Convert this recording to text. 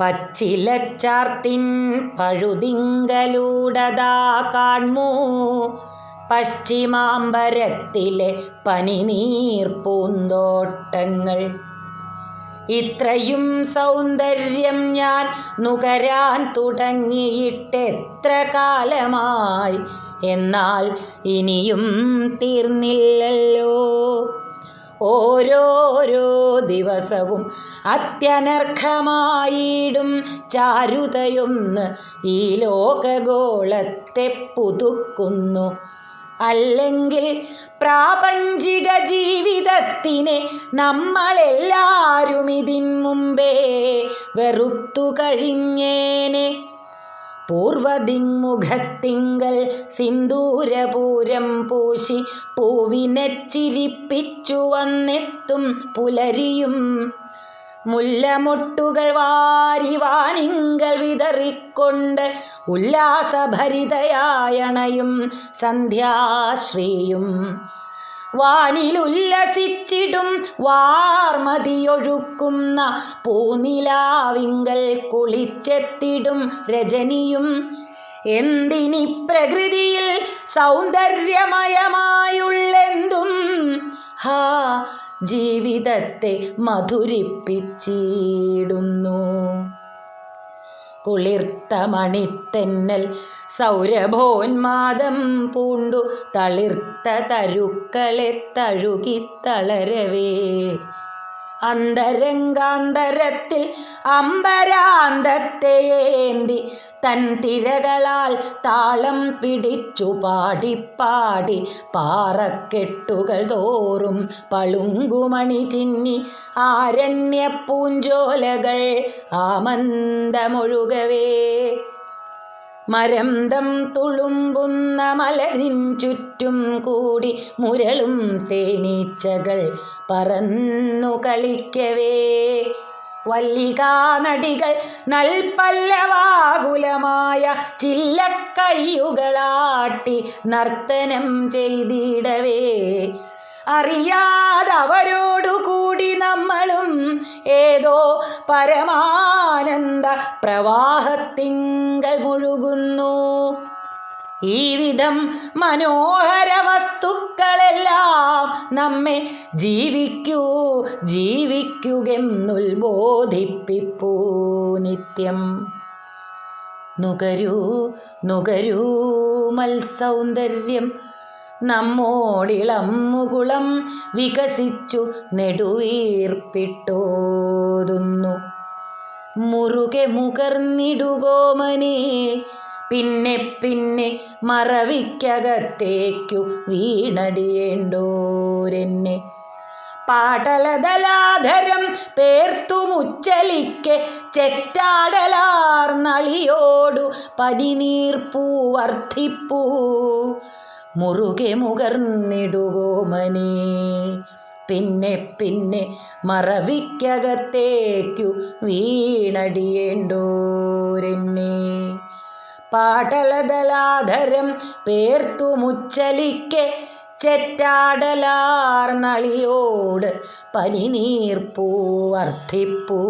പച്ചിലച്ചാർത്തിൻ പഴുതിങ്കലൂടതാ കാൺമൂ. പശ്ചിമാംബരത്തിലെ പനിനീർപ്പൂന്തോട്ടങ്ങൾ ഇത്രയും സൗന്ദര്യം ഞാൻ നുകരാൻ തുടങ്ങിയിട്ടെത്ര കാലമായി? എന്നാൽ ഇനിയും തീർന്നില്ലല്ലോ. ഓരോരോ ദിവസവും അത്യനർഹമായിടും ചാരുതയൊന്ന് ഈ ലോകഗോളത്തെ പുതുക്കുന്നു. അല്ലെങ്കിൽ പ്രാപഞ്ചിക ജീവിതത്തിനെ നമ്മളെല്ലാവരും ഇതിൻ മുമ്പേ വെറുത്തു കഴിഞ്ഞേനെ. പൂർവദിങ്മുഖത്തിങ്കൽ സിന്ദൂരപൂരം പൂശി പൂവിനെ ചിരിപ്പിച്ചു വന്നെത്തും പുലരിയും. മുല്ലമൊട്ടുകൾ വാരി വാനിങ്കൽ വിതറിക്കൊണ്ട് ഉല്ലാസഭരിതയായണയും സന്ധ്യാശ്രീയും. വാനിലുല്ലസിച്ചിടും വാർമതിയൊഴുക്കുന്ന പൂനിലാവിങ്കൽ കുളിച്ചെത്തിടും രജനിയും. എന്തിനി പ്രകൃതിയിൽ സൗന്ദര്യമയമായുള്ളെന്തും? ഹാ ജീവിതത്തെ മധുരിപ്പിച്ചിടുന്നു. കുളിർത്ത മണിത്തെന്നൽ സൗരഭോന്മാദം പൂണ്ടു തളിർത്ത തരുക്കളെ തഴുകി തഴുകിത്തളരവേ അന്തരംഗാന്തരത്തിൽ അമ്പരാന്തത്തെ ഏന്തി തൻ തിരകളാൽ താളം പിടിച്ചു പാടിപ്പാടി പാറക്കെട്ടുകൾ തോറും പളുങ്കുമണി ചിന്നി ആരണ്യ പൂഞ്ചോലകൾ ആമന്ദമൊഴുകവേ. മരന്തം തുളുമ്പുന്ന മലരിൻ ചുറ്റും കൂടി മുരളും തേനീച്ചകൾ പറന്നു കളിക്കവേ. വല്ലികാനടികൾ നൽപല്ലവാകുലമായ ചില്ലക്കയ്യുകളാട്ടി നർത്തനം ചെയ്തിടവേ. അറിയാതവരോടുകൂടി നമ്മളും ഏതോ പരമാനന്ദ പ്രവാഹത്തിങ്കൽ മുഴുകുന്നു. ഈ വിധം മനോഹര വസ്തുക്കളെല്ലാം നമ്മെ ജീവിക്കൂ ജീവിക്കുകെന്നുൽബോധിപ്പിപ്പൂ നിത്യം. നുകരൂ നുകരൂ മത്സൗന്ദര്യം നമ്മോടിളം മുകുളം വികസിച്ചു നെടുവീർപ്പിട്ടോതുന്നു. മുറുകെ മുകർന്നിടുകോമനെ പിന്നെ പിന്നെ മറവിക്കകത്തേക്കു വീണടിയേണ്ടോരെന്നെ. പാടലതലാധരം പേർത്തുമുച്ചലിക്കെ ചെറ്റാടലാർ നളിയോടു പനിനീർപ്പൂ വർദ്ധിപ്പൂ മുറുകെ മുകർന്നിടുകോമനെ പിന്നെ പിന്നെ മറവിക്കകത്തേക്കു വീണടിയേണ്ടോരെന്നെ. പാടലതലാധരം പേർത്തുമുച്ചലിക്കെ ചെറ്റാടലാർ നളിയോട് പനിനീർപ്പൂ വർദ്ധിപ്പൂ.